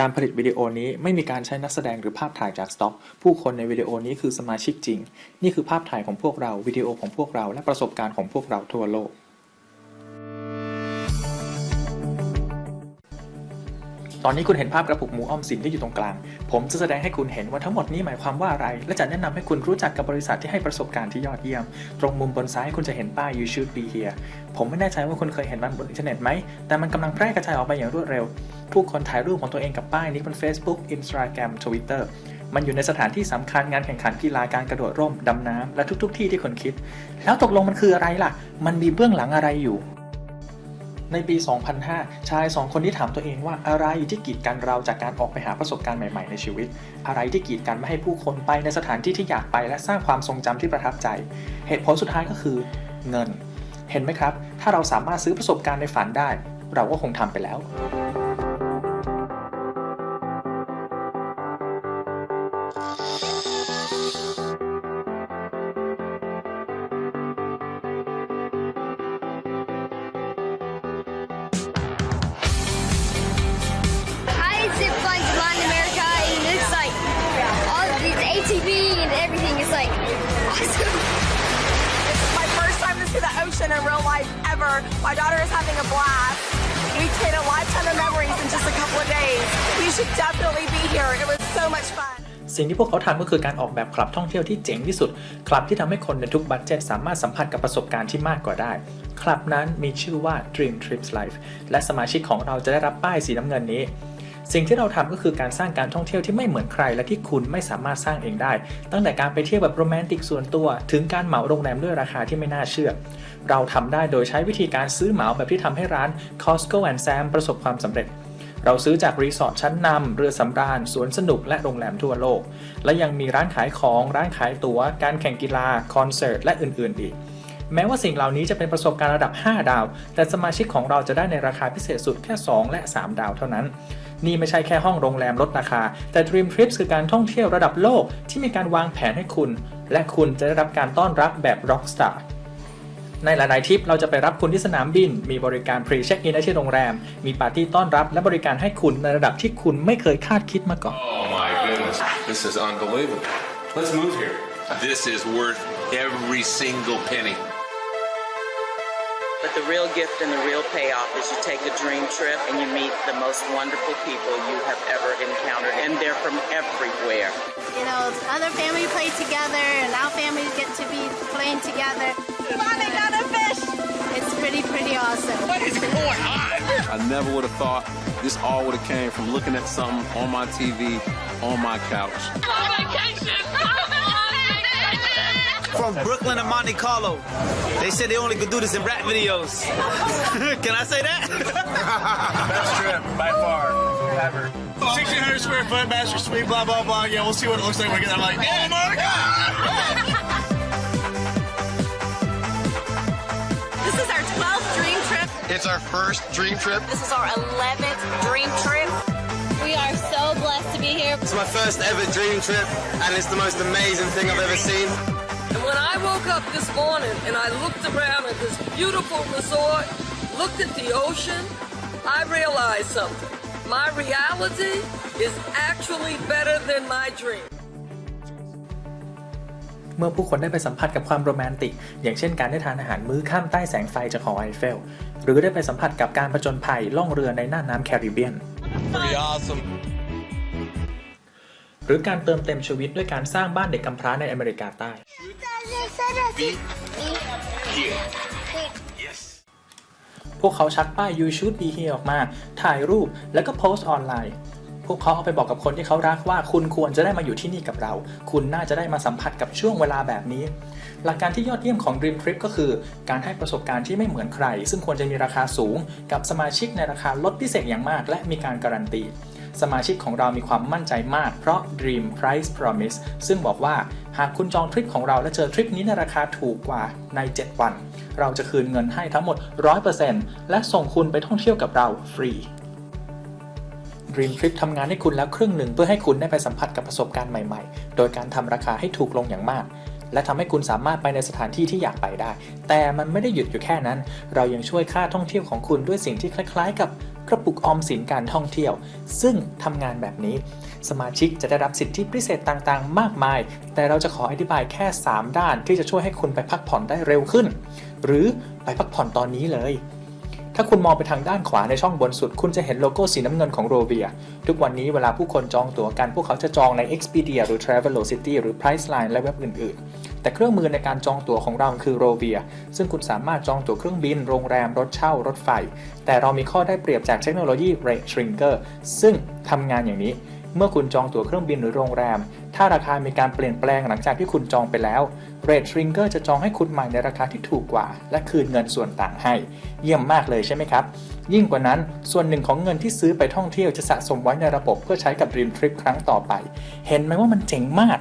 การผลิตวิดีโอนี้ไม่มีการใช้นักแสดงหรือภาพถ่ายจากสต็อก ผู้คนในวิดีโอนี้คือสมาชิกจริง นี่คือภาพถ่ายของพวกเราวิดีโอของพวกเรา และประสบการณ์ของพวกเราทั่วโลก ตอนนี้คุณเห็นภาพกระปุกหมูออมสินที่อยู่ตรงกลาง ผมจะแสดงให้คุณเห็นว่าทั้งหมดนี้หมายความว่าอะไร และจะแนะนำให้คุณรู้จักกับบริษัทที่ให้ประสบการณ์ที่ยอดเยี่ยม ตรงมุมบนซ้ายคุณจะเห็นป้าย you should be here ผมไม่แน่ใจว่าคุณเคยเห็นมันบนอินเทอร์เน็ตไหมแต่มันกำลังแพร่กระจายออกไปอย่างรวดเร็ว ผู้คนถ่ายรูปของตัวเองกับป้ายนี้บน Facebook Instagram Twitter มันอยู่ในสถานที่สำคัญงานแข่งขันกีฬาการกระโดดร่มดำน้ำและทุก ๆ ที่ที่คุณคิด แล้วตกลงมันคืออะไรล่ะ มันมีเบื้องหลังอะไรอยู่ ในปี 2005 ชายสองคนที่ถามตัวเองว่าอะไรที่กีดกันเราจากการออกไปหาประสบการณ์ใหม่ๆในชีวิต อะไรที่กีดกันไม่ให้ผู้คนไปในสถานที่ที่อยากไปและสร้างความทรงจำที่ประทับใจ เหตุผลสุดท้ายก็คือ เงิน เห็นไหมครับ ถ้าเราสามารถซื้อประสบการณ์ในฝันได้ เราก็คงทำไปแล้ว in real life ever. My daughter is having a blast. We created a lifetime of memories in just a couple of days. You should definitely be here. It was so much fun. สิ่งที่พวกเขาทำก็คือการออกแบบคลับท่องเที่ยวที่เจ๋งที่สุด คลับที่ทำให้คนในทุกบัตเจ็ตสามารถสัมผัสกับประสบการณ์ที่มากกว่าได้ คลับนั้นมีชื่อว่า Dream Trips Life และสมาชิกของเราจะได้รับป้ายสีน้ำเงินนี้ สิ่งที่เราทำก็คือการสร้างการท่องเที่ยวที่ไม่เหมือนใคร และที่คุณไม่สามารถสร้างเองได้ ตั้งแต่การไปเที่ยวแบบโรแมนติกส่วนตัว ถึงการเหมาโรงแรมด้วยราคาที่ไม่น่าเชื่อ เราทำได้โดยใช้วิธีการซื้อเหมาแบบที่ทำให้ร้าน Costco and Sam ประสบความสำเร็จเราซื้อจากรีสอร์ทชั้นนำ เรือสำราญ สวนสนุกและโรงแรมทั่วโลก และยังมีร้านขายของ ร้านขายตั๋ว การแข่งกีฬา คอนเสิร์ต และอื่น ๆ อีก แม้ว่าสิ่งเหล่านี้จะเป็นประสบการณ์ระดับ 5 ดาว แต่สมาชิกของเราจะได้ในราคาพิเศษสุดแค่ 2 และ 3 ดาวเท่านั้น นี่ไม่ใช่แค่ห้องโรงแรมลดราคา แต่ Dream Trips คือการท่องเที่ยวระดับโลกที่มีการวางแผนให้คุณ และคุณจะได้รับการต้อนรับแบบ Rockstar ในหลาย ๆ ทริปเราจะไปรับคุณที่สนามบิน มีบริการพรีเช็คอินที่โรงแรม มีปาร์ตี้ต้อนรับ และบริการให้คุณในระดับที่คุณไม่เคยคาดคิดมาก่อน Oh my goodness, this is unbelievable. Let's move here. This is worth every single penny. But the real gift and the real payoff is you take a dream trip and you meet the most wonderful people you have ever encountered, and they're from everywhere. you know, other family play together and our families get to be playing together. Mommy got a fish. It's pretty, pretty awesome. What is going on? I never would have thought this all would have came from looking at something on my TV on my couch. From Brooklyn to Monte Carlo. They said they only could do this in rap videos. Can I say that? Best trip by far ever. 1,600 square foot master suite, blah, blah, blah. Yeah, we'll see what it looks like when we get there. I'm like, oh my God! This is our 12th dream trip. It's our first dream trip. This is our 11th dream trip. We are so blessed to be here. It's my first ever dream trip, and it's the most amazing thing I've ever seen. And when I woke up this morning and I looked around at this beautiful resort, looked at the ocean, I realized something. My reality is actually better than my dream. เมื่อผู้คนได้ไปสัมผัสกับความโรแมนติก อย่างเช่นการได้ทานอาหารมื้อข้ามใต้แสงไฟจากหอไอเฟล หรือได้ไปสัมผัสกับการผจญภัยล่องเรือในน่านน้ำแคริบเบียน Pretty awesome. หรือการเติมเต็มชีวิตด้วยการสร้างบ้านเด็กกำพร้าในอเมริกาใต้ พวกเขาชักป้าย You should be here ออกมา ถ่ายรูปแล้วก็โพสต์ออนไลน์ พวกเขาเอาไปบอกกับคนที่เขารักว่าคุณควรจะได้มาอยู่ที่นี่กับเรา คุณน่าจะได้มาสัมผัสกับช่วงเวลาแบบนี้ หลักการที่ยอดเยี่ยมของ Dream Trip ก็คือ การให้ประสบการณ์ที่ไม่เหมือนใคร ซึ่งควรจะมีราคาสูง กับสมาชิกในราคาลดพิเศษอย่างมาก และมีการการันตี สมาชิกของเรามีความมั่นใจมาก เพราะ Dream Price Promise ซึ่งบอกว่าหากคุณจองทริปของเราและเจอทริปนี้ในราคาถูกกว่าใน 7 วัน เราจะคืนเงินให้ทั้งหมด 100%และส่งคุณไปท่องเที่ยวกับเราฟรี Dream Trip ทำงานให้คุณแล้วครึ่งหนึ่งเพื่อให้คุณได้ไปสัมผัสกับประสบการณ์ใหม่ๆ โดยการทำราคาให้ถูกลงอย่างมาก และทำให้คุณสามารถไปในสถานที่ที่อยากไปได้ แต่มันไม่ได้หยุดอยู่แค่นั้น เรายังช่วยค่าท่องเที่ยวของคุณด้วยสิ่งที่คล้าย ๆ กับ กระปุกออมสินการท่องเที่ยว ซึ่งทำงานแบบนี้ สมาชิกจะได้รับสิทธิพิเศษต่างๆ มากมาย แต่เราจะขออธิบายแค่ 3 ด้านที่จะช่วยให้คุณไปพักผ่อนได้เร็วขึ้น หรือไปพักผ่อนตอนนี้เลย ถ้าคุณมองไปทางด้านขวาในช่องบนสุด คุณจะเห็นโลโก้สีน้ำเงินของโรเ i ียทุกวันนี้เวลาผู้คนจองตั๋วกัน พวกเขาจะจองใน Expedia หรือ Travelocity หรือ Priceline และเว็บอื่น ๆ แต่เครื่องมือในการจองตั๋วของเราคือโรเ i ียซึ่งคุณสามารถจองตั๋วเครื่องบิน โรงแรม รถเช่า รถไฟ แต่เรามีข้อได้เปรียบจากเทคโนโลยี Rate Shrinker ซึ่งทำงานอย่างนี้ เมื่อคุณจองตั๋วเครื่องบินหรือโรงแรม ถ้าราคามีการเปลี่ยนแปลงหลังจากที่คุณจองไปแล้วเรดทริงเกอร์จะจองให้คุณใหม่ในราคาที่ถูกกว่า และคืนเงินส่วนต่างให้ เยี่ยมมากเลยใช่ไหมครับ ยิ่งกว่านั้นส่วนหนึ่งของเงินที่ซื้อไปท่องเที่ยวจะสะสมไว้ในระบบเพื่อใช้กับ Dream Trip ครั้งต่อไป เห็นไหมว่ามันเจ๋งมาก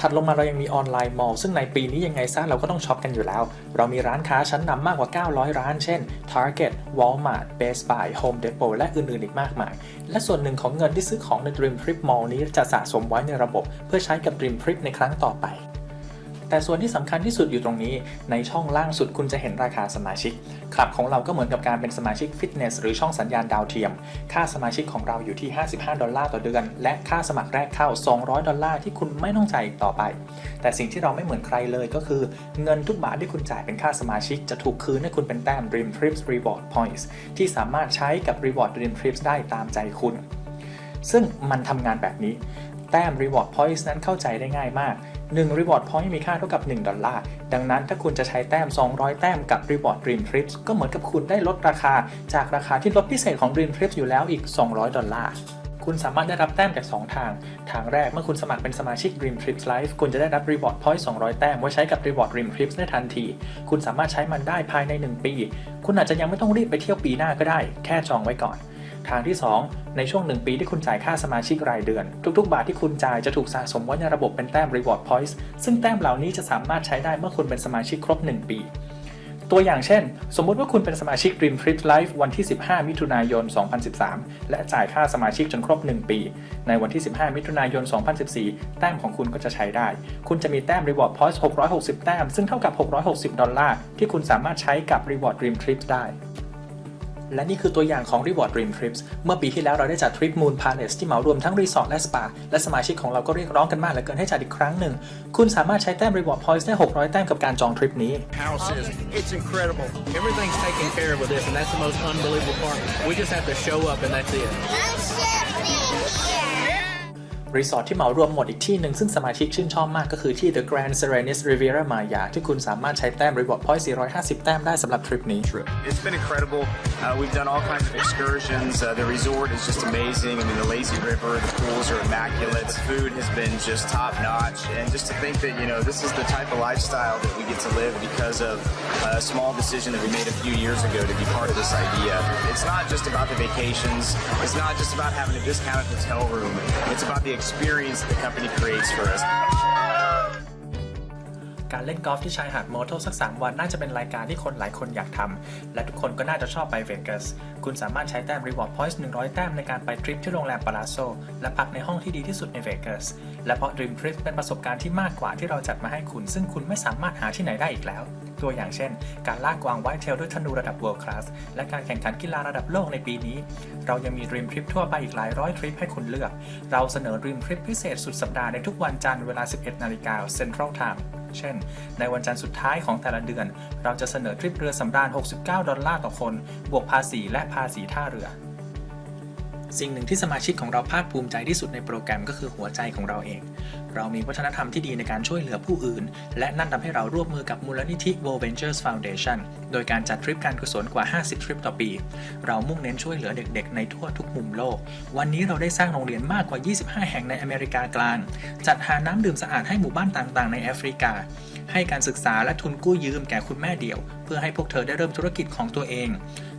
ถัดลงมาเรายังมีออนไลน์มอลซึ่งในปีนี้ยังไงซะเราก็ต้องช็อปกันอยู่แล้ว เรามีร้านค้าชั้นนำมากกว่า 900 ร้าน เช่น Target Walmart Best Buy Home Depot และอื่นๆ อีกมากมาย และส่วนหนึ่งของเงินที่ซื้อของใน Dream Trip Mall นี้จะสะสมไว้ในระบบ เพื่อใช้กับ Dream Trip ในครั้งต่อไป แต่ส่วนที่สำคัญที่สุดอยู่ตรงนี้ ในช่องล่างสุดคุณจะเห็นราคาสมาชิกคลับของเราก็เหมือนกับการเป็นสมาชิกฟิตเนสหรือช่องสัญญาณดาวเทียม ค่าสมาชิกของเราอยู่ที่ 55 ดอลลาร์ต่อเดือน และค่าสมัครแรกเข้า 200 ดอลลาร์ที่คุณไม่ต้องจ่ายอีกต่อไป แต่สิ่งที่เราไม่เหมือนใครเลยก็คือ เงินทุกบาทที่คุณจ่ายเป็นค่าสมาชิก จะถูกคืนให้คุณเป็นแต้ม Dream Trips Reward Points ที่สามารถใช้กับ Reward Dream Trips ได้ตามใจคุณ ซึ่งมันทำงานแบบนี้ แต้ม Reward Points นั้นเข้าใจได้ง่ายมาก 1 Reward Point มีค่าเท่ากับ 1 ดอลลาร์ ดังนั้นถ้าคุณจะใช้แต้ม 200 แต้มกับ Reward Dream Trips ก็เหมือนกับคุณได้ลดราคา จากราคาที่ลดพิเศษของ Dream Trips อยู่แล้วอีก 200 ดอลลาร์คุณสามารถได้รับแต้มจาก 2 ทาง ทางแรกเมื่อคุณสมัครเป็นสมาชิก Dream Trips Life คุณจะได้รับ Reward Point 200 แต้มไว้ใช้กับ Reward Dream Trips ได้ทันที คุณสามารถใช้มันได้ภายใน 1 ปี คุณอาจจะยังไม่ต้องรีบไปเที่ยวปีหน้าก็ได้ แค่จองไว้ก่อน ทางที่ 2 ในช่วง 1 ปีที่คุณจ่ายค่าสมาชิกรายเดือน ทุกๆ บาทที่คุณจ่ายจะถูกสะสมไว้ในระบบเป็นแต้ม Reward Points ซึ่งแต้มเหล่านี้จะสามารถใช้ได้เมื่อคุณเป็นสมาชิกครบ 1 ปีตัวอย่างเช่น สมมุติว่าคุณเป็นสมาชิก Dream Trip Life วันที่ 15 มิถุนายน 2013 และจ่ายค่าสมาชิกจนครบ 1 ปี ในวันที่ 15 มิถุนายน 2014 แต้มของคุณก็จะใช้ได้ คุณจะมีแต้ม Reward Points 660 แต้ม ซึ่งเท่ากับ 660 ดอลลาร์ ที่คุณสามารถใช้กับ Reward Dream Trip ได้ และนี่คือตัวอย่างของ Reward Dream Trips เมื่อปีที่แล้วเราได้จัดทริป Moon Palace ที่เหมารวมทั้งรีสอร์ทและสปา และสมาชิกของเราก็เรียกร้องกันมากเหลือเกินให้จัดอีกครั้งหนึ่ง คุณสามารถใช้แต้ม Reward Points ได้ 600 แต้มกับการจองทริปนี้ house is. It's incredible. Everything's taken care of with this, and that's the most unbelievable part. We just have to show up, and that's it. รีสอร์ทที่เหมารวมหมดอีกที่หนึ่งซึ่งสมาชิกชื่นชอบมากก็คือที่ The Grand Serenity Riviera Maya ที่คุณสามารถใช้แต้ม Reward Point 450 แต้มได้สำหรับทริปนี้ It's been incredible. Uh, we've done all kinds of excursions. Uh, the resort is just amazing. I mean, the lazy river, the pools are immaculate. The food has been just top notch. And just to think that, you know, this is the type of lifestyle that we get to live because of a small decision that we made a few years ago to be part of this idea. It's not just about the vacations. It's not just about having a discounted hotel room. It's about the experience the company creates for us. การเล่นกอล์ฟที่ชายหาดโมโตสัก 3 วันน่าจะเป็นรายการที่คนหลายคนอยากทำ และทุกคนก็น่าจะชอบไปเวกัส คุณสามารถใช้แต้ม Reward Points 100 แต้มในการไปทริปที่โรงแรมปาลาโซ และพักในห้องที่ดีที่สุดในเวกัส และเพราะ Dream Trip เป็นประสบการณ์ที่มากกว่าที่เราจัดมาให้คุณ ซึ่งคุณไม่สามารถหาที่ไหนได้อีกแล้ว ตัวอย่างเช่น การลากกวางไวท์เทลด้วยธนูระดับ World Class และการแข่งขันกีฬาระดับโลกในปีนี้ เรายังมี Dream Trip ทั่วไปอีกหลายร้อยทริปให้คุณเลือก เราเสนอ Dream Trip พิเศษสุดสัปดาห์ในทุกวันจันทร์เวลา 11 นาฬิกา Central Time เช่น ในวันจันทร์สุดท้ายของแต่ละเดือน เราจะเสนอทริปเรือสำราญ 69 ดอลลาร์ต่อคน บวกภาษีและภาษีท่าเรือ สิ่งหนึ่งที่สมาชิกของเราภาคภูมิใจที่สุดในโปรแกรมก็คือหัวใจของเราเอง เรามีวัฒนธรรมที่ดีในการช่วยเหลือผู้อื่น และนั่นทำให้เราร่วมมือกับมูลนิธิ World Ventures Foundation โดยการจัดทริปการกุศลกว่า 50 ทริปต่อปี เรามุ่งเน้นช่วยเหลือเด็กๆ ในทั่วทุกมุมโลก วันนี้เราได้สร้างโรงเรียนมากกว่า 25 แห่งในอเมริกากลาง จัดหาน้ำดื่มสะอาดให้หมู่บ้านต่างๆ ในแอฟริกา ให้การศึกษาและทุนกู้ยืมแก่คุณแม่เดี่ยว เพื่อให้พวกเธอได้เริ่มธุรกิจของตัวเอง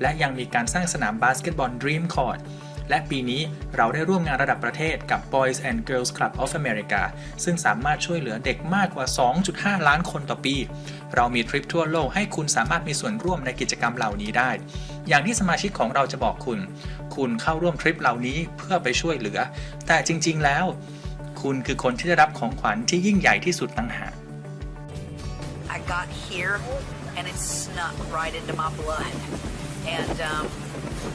และยังมีการสร้างสนามบาสเกตบอล Dream Court และปีนี้เราได้ร่วมงานระดับประเทศกับ Boys and Girls Club of America ซึ่งสามารถช่วยเหลือเด็กมากกว่า 2.5 ล้านคนต่อปี เรามีทริปทั่วโลกให้คุณสามารถมีส่วนร่วมในกิจกรรมเหล่านี้ได้ อย่างที่สมาชิกของเราจะบอกคุณ คุณเข้าร่วมทริปเหล่านี้เพื่อไปช่วยเหลือ แต่จริง ๆ แล้ว คุณคือคนที่ได้รับของขวัญที่ยิ่งใหญ่ที่สุดต่างหาก I got here and it snuck right into my blood. And um,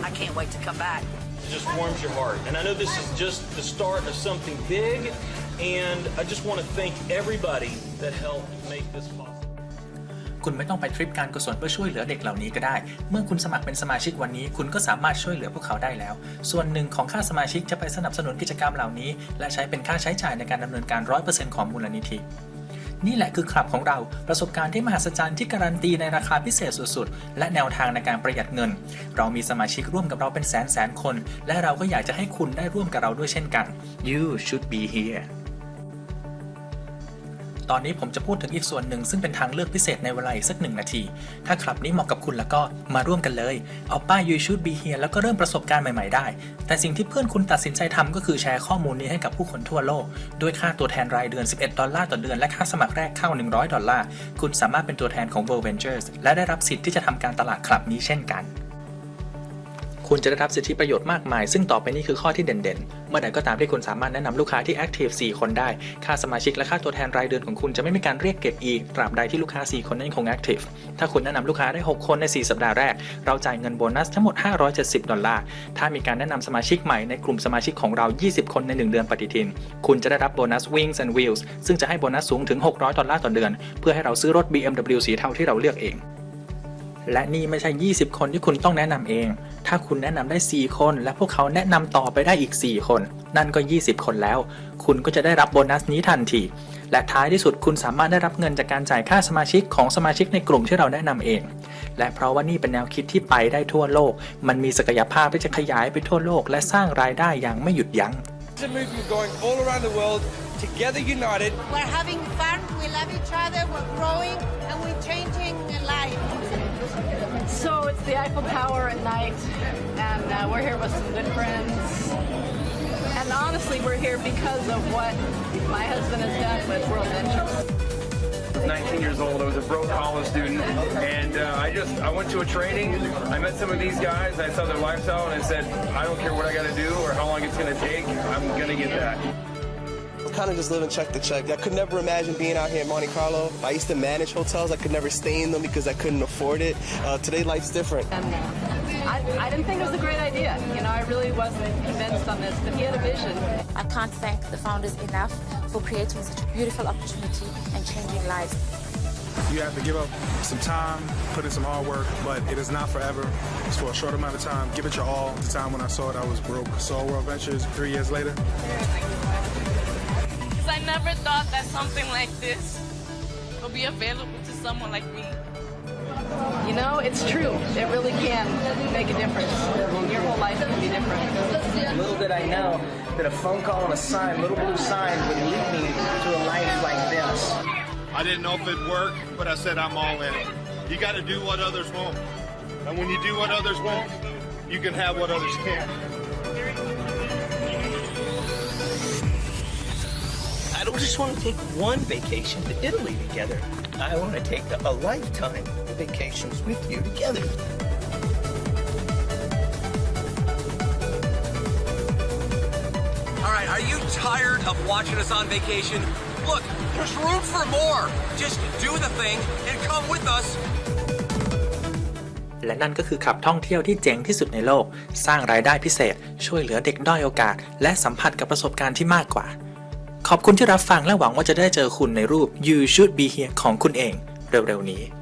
I can't wait to come back. It just warms your heart. And I know this is just the start of something big, and I just want to thank everybody that helped make this possible. คุณไม่ต้องไปทริปการกุศลเพื่อช่วยเหลือเด็กเหล่านี้ก็ได้ เมื่อคุณสมัครเป็นสมาชิกวันนี้ คุณก็สามารถช่วยเหลือพวกเขาได้แล้ว ส่วนหนึ่งของค่าสมาชิกจะไปสนับสนุนกิจกรรมเหล่านี้ และใช้เป็นค่าใช้จ่ายในการดำเนินการ 100%ของมูลนิธิ นี่แหละคือคลับของเราประสบการณ์ที่มหัศจรรย์ที่การันตีในราคาพิเศษสุดๆ และแนวทางในการประหยัดเงิน เรามีสมาชิกร่วมกับเราเป็นแสนแสนคน และเราก็อยากจะให้คุณได้ร่วมกับเราด้วยเช่นกัน you should be here ตอนนี้ผมจะพูดถึงอีกส่วนหนึ่งซึ่งเป็นทางเลือกพิเศษในเวลาอีกสักหนึ่งนาที ถ้าคลับนี้เหมาะกับคุณแล้วก็มาร่วมกันเลย เอาป้าย You should be here แล้วก็เริ่มประสบการณ์ใหม่ๆได้ แต่สิ่งที่เพื่อนคุณตัดสินใจทำก็คือแชร์ข้อมูลนี้ให้กับผู้คนทั่วโลก ด้วยค่าตัวแทนรายเดือน 11 ดอลลาร์ต่อเดือน และค่าสมัครแรกเข้า 100 ดอลลาร์ คุณสามารถเป็นตัวแทนของ World Ventures และได้รับสิทธิ์ที่จะทำการตลาดคลับนี้เช่นกัน คุณจะได้รับสิทธิประโยชน์มากมาย ซึ่งต่อไปนี้คือข้อที่เด่นๆ เมื่อใดก็ตามที่คุณสามารถแนะนำลูกค้าที่ Active 4 คนได้ ค่าสมาชิกและค่าตัวแทนรายเดือนของคุณจะไม่มีการเรียกเก็บอีกตราบใดที่ลูกค้า 4 คนนั้นยังคง Active ถ้าคุณแนะนำลูกค้าได้ 6 คนใน 4 สัปดาห์แรก เราจ่ายเงินโบนัสทั้งหมด 570 ดอลลาร์ ถ้ามีการแนะนำสมาชิกใหม่ในกลุ่มสมาชิกของเรา 20 คนใน 1 เดือนปฏิทิน คุณจะได้รับโบนัส Wings and Wheels ซึ่งจะให้โบนัสสูงถึง 600 ดอลลาร์ต่อเดือน เพื่อให้เราซื้อรถ BMW สีเทาที่เราเลือกเอง และนี่ไม่ใช่ 20 คนที่คุณต้องแนะนำเอง ถ้าคุณแนะนำได้ 4 คน และพวกเขาแนะนำต่อไปได้อีก 4 คน นั่นก็ 20 คนแล้ว คุณก็จะได้รับโบนัสนี้ทันที และท้ายที่สุดคุณสามารถได้รับเงินจากการจ่ายค่าสมาชิกของสมาชิกในกลุ่มที่เราแนะนำเอง และเพราะว่านี่เป็นแนวคิดที่ไปได้ทั่วโลก มันมีศักยภาพที่จะขยายไปทั่วโลก และสร้างรายได้อย่างไม่หยุดยั้ง a movement going all around the world, together united. We're having fun, we love each other, we're growing, and we're changing lives. So it's the Eiffel Tower at night, and uh, we're here with some good friends. And honestly, we're here because of what my husband has done with World Ventures. 19 years old. I was a broke college student, and uh, I just I went to a training. I met some of these guys. I saw their lifestyle, and I said, I don't care what I got to do or how long it's going to take. I'm going to get that. Kind of just living check to check. I could never imagine being out here in Monte Carlo. I used to manage hotels. I could never stay in them because I couldn't afford it. Uh, today, life's different. And uh, I, I didn't think it was a great idea. You know, I really wasn't convinced on this, but he had a vision. I can't thank the founders enough for creating such a beautiful opportunity and changing lives. You have to give up some time, put in some hard work, but it is not forever. It's for a short amount of time. Give it your all. The time when I saw it, I was broke. Saw World Ventures three years later. Because I never thought that something like this would be available to someone like me. You know, it's true. It really can make a difference. Your whole life can be different. Little did I know that a phone call and a sign, little blue sign, would lead me to a life like this. I didn't know if it'd work, but I said I'm all in. You got to do what others won't. And when you do what others won't, you can have what others can't. I don't just want to take one vacation to Italy together. I want to take a, a lifetime of vacations with you together. All right, are you tired of watching us on vacation? Look, there's room for more. Just do the thing and come with us. และนั่นก็คือขับท่องเที่ยวที่เจ๋งที่สุดในโลก สร้างรายได้พิเศษ ช่วยเหลือเด็กด้อยโอกาส และสัมผัสกับประสบการณ์ที่มากกว่า ขอบคุณที่รับฟังและหวังว่าจะได้เจอคุณในรูป You Should Be Here ของคุณเองเร็วๆนี้